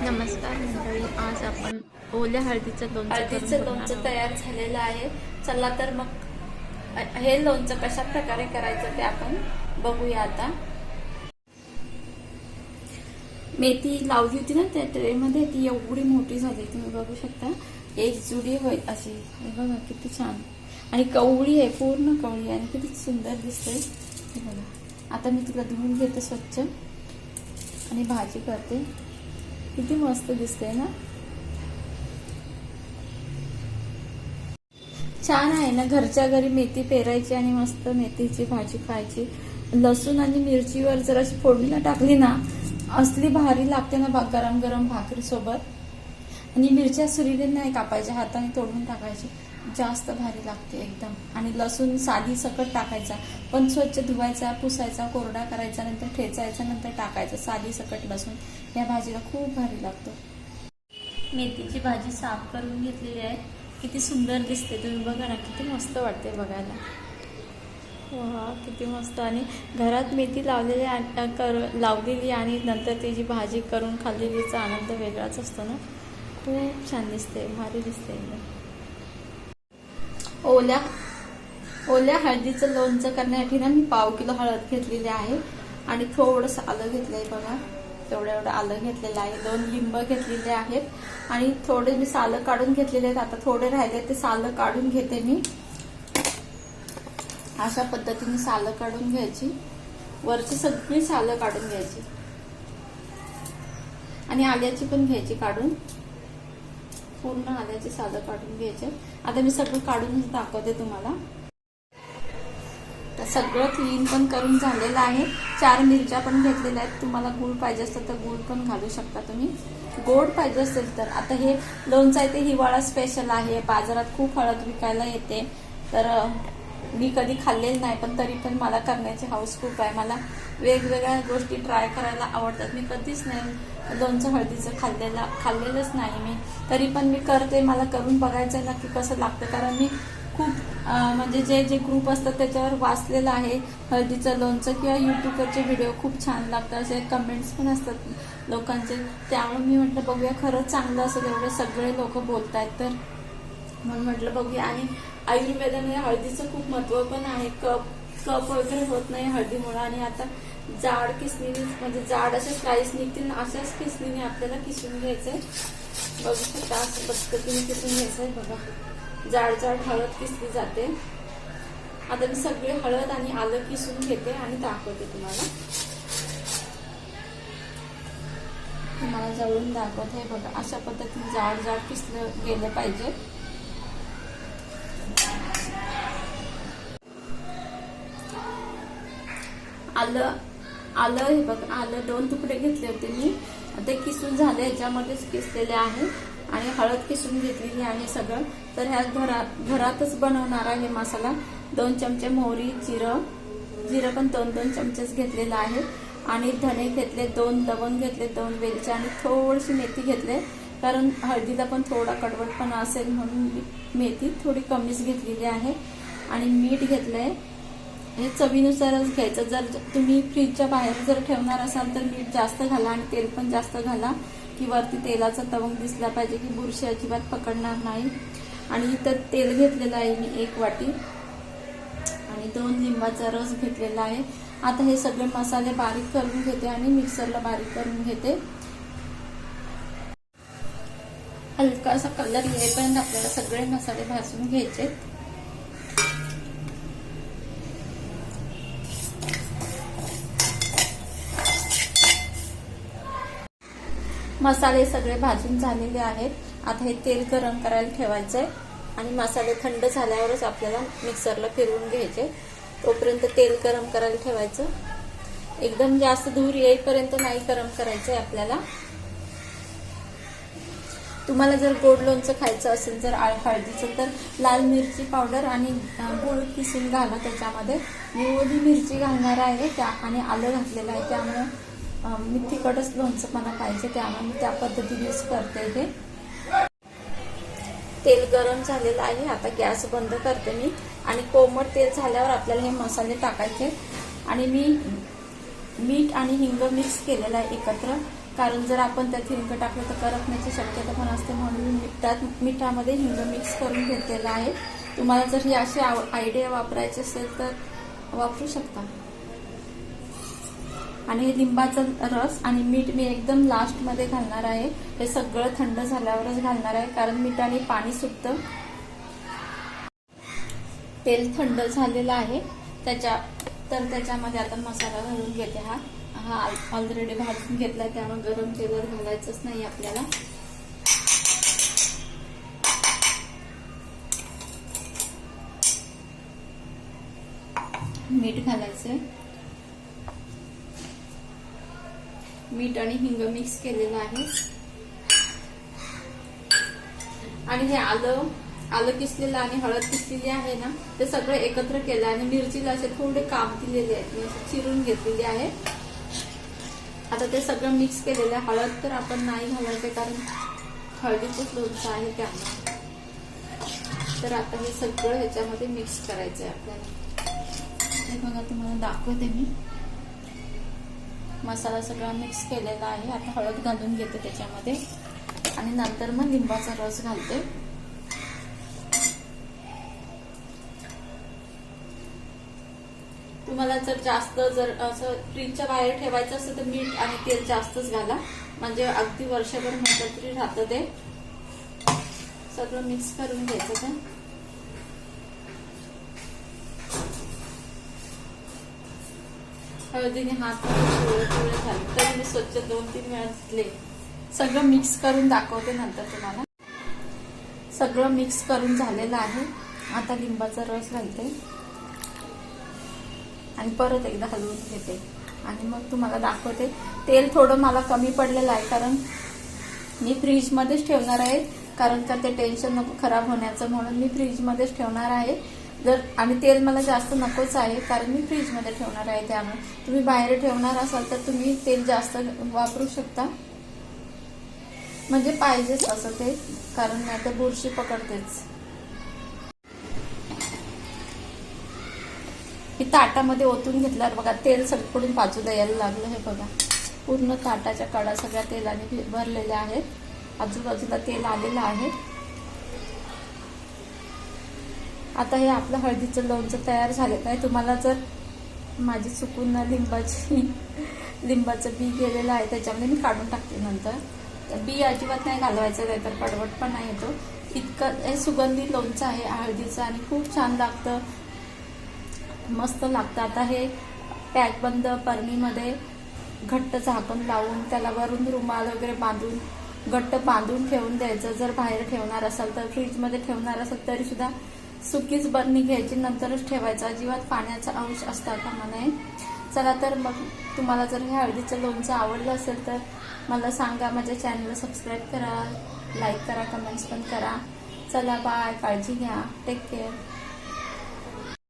नमस्कार मंडळी आज आपण ओल्या हळदीचं लोणचं हळदीचं लोणचं. तयार झालेलं आहे. चला तर मग हे लोणचं कशा प्रकारे करायचं ते आपण बघूया आता. मेथी लावली होती ना त्या ट्रेमध्ये ती एवढी मोठी झाली तुम्ही बघू शकता. एक जुडी होय अशी हे बघा किती छान. आणि कवळी आहे पूर्ण कवळी आणि किती सुंदर दिसते हे बघा. आता मी तुला धुवून घेते स्वच्छ. आणि भाजी करते. किती मस्त दिसते ना? छान आहे ना घरच्या घरी मेथी पेरायची आणि मस्त मेथीची भाजी खायची. लसूण आणि मिरचीवर जर अशी फोडणीला टाकली ना असली भारी लागते ना भाग गरम गरम भाकरी सोबत आणि मिरच्या सुरीने नाही कापायच्या हाताने तोडून टाकायची. जास्त भारी लागते एकदम. आणि लसूण साधी सकट टाकायचा. पण स्वच्छ धुवायचा पुसायचा कोरडा करायचा नंतर ठेचायचा नंतर टाकायचा. साधी सकट लसूण. या भाजीला खूप भारी लागतो. मेथीची भाजी साफ करून घेतलेली आहे. किती सुंदर दिसते. तुम्ही बघा ना किती मस्त वाटते बघायला. वा किती मस्त. आणि घरात मेथी लावलेली कर लावलेली आणि नंतर त्याची भाजी करून खाल्लेलीचा आनंद वेगळाच असतो ना. खूप छान दिसते. भारी दिसते एकदम. ओल्या ओल्या हळदीचं लोणचं करण्यासाठी ना मी पाव किलो हळद घेतलेली आहे. आणि थोडंसं आलं घेतलं आहे बघा. तेवढं एवढं आलं घेतलेलं आहे. दोन लिंब घेतलेले आहेत. आणि थोडे मी सालं काढून घेतलेले आहेत. आता थोडे राहिले ते सालं काढून घेते मी. अशा पद्धतीने सालं काढून घ्यायची. वरची सगळी सालं काढून घ्यायची. आणि आल्याची पण घ्यायची काढून. पूर्ण आल्याची सालं काढून घ्यायचे. आता मी सगळं काढूनच दाखवते तुम्हाला. तर सगळं क्लीन पण करून झालेलं आहे. चार मिरच्या पण घेतलेल्या आहेत. तुम्हाला गुळ पाहिजे असेल तर गुळ पण घालू शकता तुम्ही. गोड पाहिजे असेल तर. आता हे लोणचं आहे ते हिवाळा स्पेशल आहे. बाजारात खूप हळद विकायला येते. तर मी कधी खाल्लेलं नाही पण तरी पण मला करण्याची हाऊस खूप आहे. मला वेगवेगळ्या गोष्टी ट्राय करायला आवडतात. मी कधीच नाही लोणचं हळदीचं खाल्लेलं खाल्लेलंच नाही मी. तरी पण मी करते मला करून बघायचं आहे की कसं लागतं. कारण मी खूप म्हणजे जे जे ग्रुप असतात त्याच्यावर वाचलेलं आहे हळदीचं लोणचं किंवा यूट्यूबवरचे व्हिडिओ खूप छान लागतात. असे कमेंट्स पण असतात लोकांचे. त्यामुळे मी म्हटलं बघूया खरंच चांगलं असेल एवढे सगळे लोक बोलत आहेत तर म्हणून म्हटलं बघूया. आणि आयुर्वेदामध्ये हळदीचं खूप महत्त्व पण आहे. कप कप वगैरे होत नाही हळदीमुळे आणि आता जाड किसणीने म्हणजे जाड असे स्लाईस निघतील अशाच किसणीने आपल्याला किसून घ्यायचंय. बघू शकता असं पद्धतीने किसून घ्यायचंय बघा. जाड जाड हळद किसली जाते. आता मी सगळे हळद आणि आलं किसून घेते आणि दाखवते तुम्हाला. तुम्हाला जवळून दाखवते बघा. अशा पद्धतीने जाड जाड किसलं गेलं पाहिजे. आलं आलं हे बघ आलं दोन तुकडे घेतले होते मी. ते किसून झाले याच्यामध्येच किसलेले आहे. आणि हळद किसून घेतलेली आहे सगळं. तर ह्या घरात घरातच बनवणार आहे मसाला. दोन चमचे मोहरी जिरं. जिरं पण दोन दोन चमचेच घेतलेलं आहे. आणि धणे घेतले दोन लवंग घेतले दोन वेलचे आणि थोडीशी मेथी घेतले. कारण हळदीला पण थोडा कडवटपणा असेल म्हणून मेथी थोडी कमीच घेतलेली आहे. आणि मीठ घेतलं आहे हे चवीनुसारच घ्यायचं. जर तुम्ही फ्रीजच्या बाहेर जर ठेवणार असाल तर मीठ जास्त घाला आणि तेल पण जास्त घाला की वरती तेलाचा तवंग दिसला पाहिजे की बुरशी अजिबात पकडणार नाही. आणि इथं तेल घेतलेलं आहे मी एक वाटी. आणि दोन लिंबाचा रस घेतलेला आहे. आता हे सगळे मसाले बारीक करून घेते आणि मिक्सरला बारीक करून घेते. हलकासा कलर येईपर्यंत आपल्याला सगळे मसाले भाजून घ्यायचे मसाले सगळे भाजून झालेले आहेत. आता हे तेल गरम करायला ठेवायचंय. आणि मसाले थंड झाल्यावरच आपल्याला मिक्सरला फिरवून घ्यायचे. तोपर्यंत तेल गरम करायला ठेवायचं. एकदम जास्त धूर येईपर्यंत नाही गरम करायचंय आपल्याला. तुम्हाला जर गोड लोणचं खायचं असेल जर आळ- हळदीचं तर लाल मिरची पावडर आणि गुळ किसून घाला त्याच्यामध्ये. मी ओली मिरची घालणार आहे त्या आणि आलं घातलेलं आहे त्यामुळे मी तिखटच लोणचं मला पाहिजे त्यामुळे मी त्या पद्धतीनेच करते हे. तेल गरम झालेलं आहे आता गॅस बंद करते मी. आणि कोमट तेल झाल्यावर आपल्याला हे मसाले टाकायचे. आणि मी मीठ आणि हिंग मिक्स केलेलं आहे एकत्र. कारण जर आपण त्यात हिंग टाकलं तर करपण्याची शक्यता पण असते म्हणून मी त्यात मिठामध्ये हिंग मिक्स करून घेतलेलं आहे. तुम्हाला जर ही अशी आयडिया वापरायची असेल तर वापरू शकता. आणि हे लिंबाचा रस आणि मीठ मी एकदम लास्टमध्ये घालणार आहे. हे सगळं थंड झाल्यावरच घालणार आहे कारण मिठाने पाणी सुटतं तेल थंड झालेलं आहे. त्याच्या तर त्याच्यामध्ये आता मसाला घालून घेते हा. हा ऑलरेडी भाजून घेतला त्यामुळे गरम तेलवर घालायचंच नाही आपल्याला. मीठ घालायचंय. मीठ आणि हिंग मिक्स केलेलं आहे. आणि हे आलं आलं किसलेलं आणि हळद किसलेली आहे ना ते सगळं एकत्र केलं आणि मिरचीला असे थोडे काप दिलेले आहेत. मी असे चिरून घेतलेली आहे. आता ते सगळं मिक्स केलेलं आहे. हळद तर आपण नाही घालायचं कारण हळदीचंच लोणचं आहे त्यामुळे. तर आता हे सगळं ह्याच्यामध्ये मिक्स करायचं आहे आपल्याला. हे बघा तुम्हाला दाखवते मी. मसाला सगळा मिक्स केलेला आहे. आता हळद घालून घेते त्याच्यामध्ये. आणि नंतर मग लिंबाचा रस घालते. तुम्हाला जर जास्त जर असं फ्रीजच्या बाहेर ठेवायचं असेल तर मीठ आणि तेल जास्तच घाला. म्हणजे अगदी वर्षभर म्हटलं तरी राहतं ते. सगळं मिक्स करून घ्यायचं ते. हळदीने हात पिवळे पिवळे झाले. तरी मी स्वच्छ दोन तीन वेळा धुतले. सगळं मिक्स करून दाखवते नंतर तुम्हाला. सगळं मिक्स करून झालेलं आहे. आता लिंबाचा रस घालते. आणि परत एकदा हलवून घेते. आणि मग तुम्हाला दाखवते. तेल थोडं मला कमी पडलेलं आहे कारण मी फ्रीजमध्येच ठेवणार आहे. कारण का ते टेन्शन नको खराब होण्याचं म्हणून मी फ्रीजमध्येच ठेवणार आहे. जर आणि तेल मला जास्त नकोच आहे कारण मी फ्रीजमध्ये ठेवणार आहे त्यामुळे. तुम्ही बाहेर ठेवणार असाल तर तुम्ही तेल जास्त वापरू शकता. म्हणजे पाहिजेच असं ते कारण नाही तर बुरशी पकडतेच. ही ताटामध्ये ओतून घेतल्यावर बघा तेल सगळीकडून बाजूला यायला लागलं हे बघा. पूर्ण ताटाच्या कडा सगळ्या तेलाने भरलेल्या आहेत. आजूबाजूला तेल आलेलं आहे. आता हे आपलं हळदीचं लोणचं तयार झालेलं आहे. तुम्हाला जर माझी चुकून लिंबाची लिंबाचं बी गेलेलं आहे त्याच्यामध्ये मी काढून टाकते नंतर. तर बी अजिबात नाही घालवायचं नाही तर कडवट पण नाही येतो. इतकं हे सुगंधी लोणचं आहे हळदीचं आणि खूप छान लागतं. मस्त लागतं. आता हे पॅक बंद परमीमध्ये घट्ट झाकण लावून त्याला वरून रुमाल वगैरे बांधून घट्ट बांधून ठेवून द्यायचं. जर बाहेर ठेवणार असाल तर फ्रीजमध्ये ठेवणार असाल तरीसुद्धा सुकीच बरणी घ्यायची नंतरच ठेवायचा. अजिबात पाण्याचा अंश असता कामा नये चला तर मग तुम्हाला जर हे हळदीचं लोणचं आवडलं असेल तर मला सांगा. माझ्या चॅनलला सबस्क्राईब करा लाईक करा कमेंट्स पण करा. चला बाय काळजी घ्या. Take care